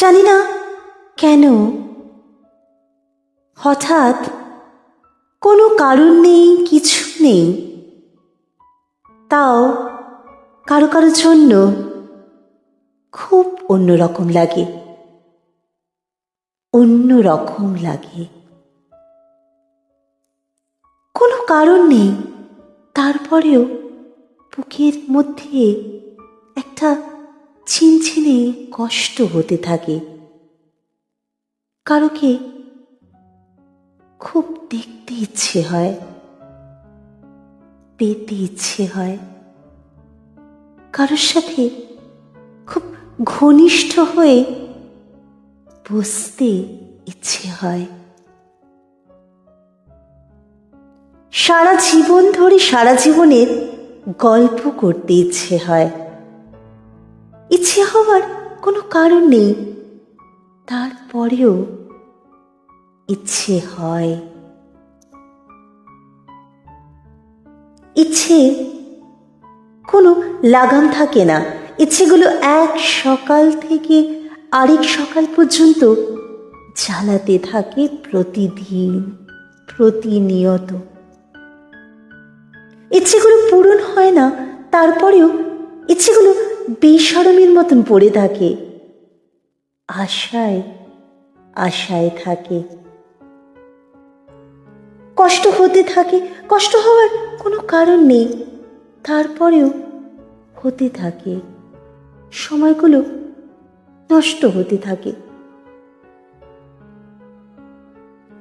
জানি না কেন? হঠাৎ কোনো কারণ নেই, কিছু নেই। তাও কারও কারোর জন্য খুব অন্যরকম লাগে। অন্য রকম লাগে। কোনো কারণ নেই। তারপরেও বুকের মধ্যে একটা ছিনছিনে কষ্ট হতে থাকে। কারোকে খুব দেখতে ইচ্ছে হয়, পেতে ইচ্ছে হয়। কারোর সাথে খুব ঘনিষ্ঠ হয়ে বসতে ইচ্ছে হয়। সারা জীবন ধরে, সারা জীবনের গল্প করতে ইচ্ছে হয়। ইচ্ছে হওয়ার কোনো কারণ নেই। তারপরেও ইচ্ছে হয়। ইচ্ছে কোনো লাগাম থাকে না। ইচ্ছেগুলো এক সকাল থেকে আরেক সকাল পর্যন্ত জ্বালাতে থাকে প্রতিদিন, প্রতিনিয়ত। ইচ্ছেগুলো পূরণ হয় না, তারপরেও ইচ্ছেগুলো বেসরমির মতন পড়ে থাকে। আশায় আশায় থাকে। কষ্ট হতে থাকে। কষ্ট হওয়ার কোনো কারণ নেই। তারপরেও হতে থাকে। সময়গুলো নষ্ট হতে থাকে।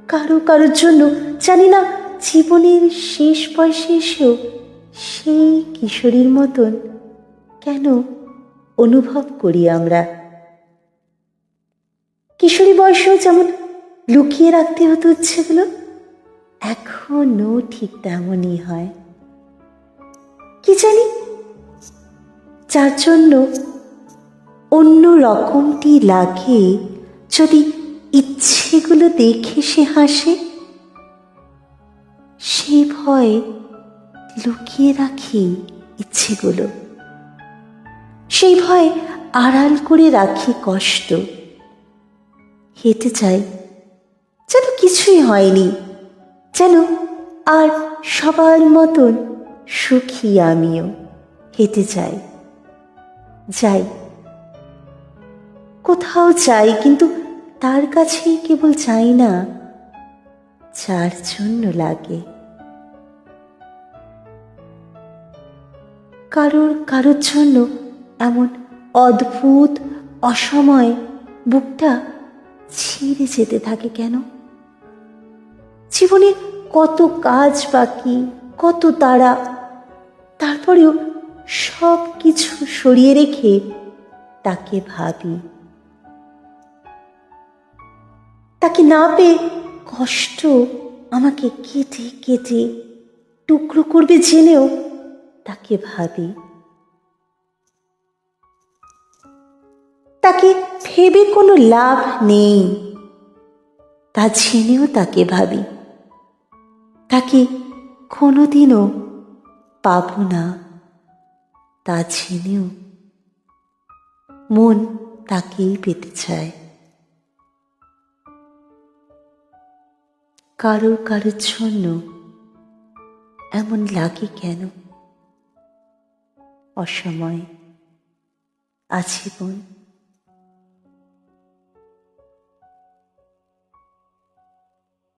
কারও কারোর জন্য জানি না জীবনের শেষ বয়সে এসেও সেই কিশোরীর মতন কেন অনুভব করি আমরা? কিশোরী বয়সেও যেমন লুকিয়ে রাখতে হতো ইচ্ছেগুলো, এখনও ঠিক তেমনই হয়। কি জানি? যার জন্য অন্য রকমটি লাগে যদি ইচ্ছেগুলো দেখে সে হাসে, সেই ভয় লুকিয়ে রাখি ইচ্ছেগুলো। সেই ভয় আড়াল করে রাখি কষ্ট। হেঁটে যাই, যেন কিছুই হয়নি, যেন আর সবার মতন সুখী আমিও। হেঁটে যাই যাই। কোথাও যাই, কিন্তু তার কাছেই কেবল চাই না, যার জন্য লাগে। কারোর কারোর জন্য এমন অদ্ভুত, অসময় বুকটা ছিঁড়ে যেতে থাকে কেন? জীবনে কত কাজ বাকি, কত তারা তারপরেও সব কিছু সরিয়ে রেখে তাকে ভাবি। তাকে না পেয়ে কষ্ট আমাকে কেটে কেটে টুকরো করবে জেনেও তাকে ভাবি। তাকে ভেবে কোনো লাভ নেই। তা জেনেও তাকে ভাবি। তাকে কোনোদিনও পাব না। তা জেনেও মন তাকেই পেতে চায়। কারোর কারোর জন্য এমন লাগে কেন? অসময়, আজীবন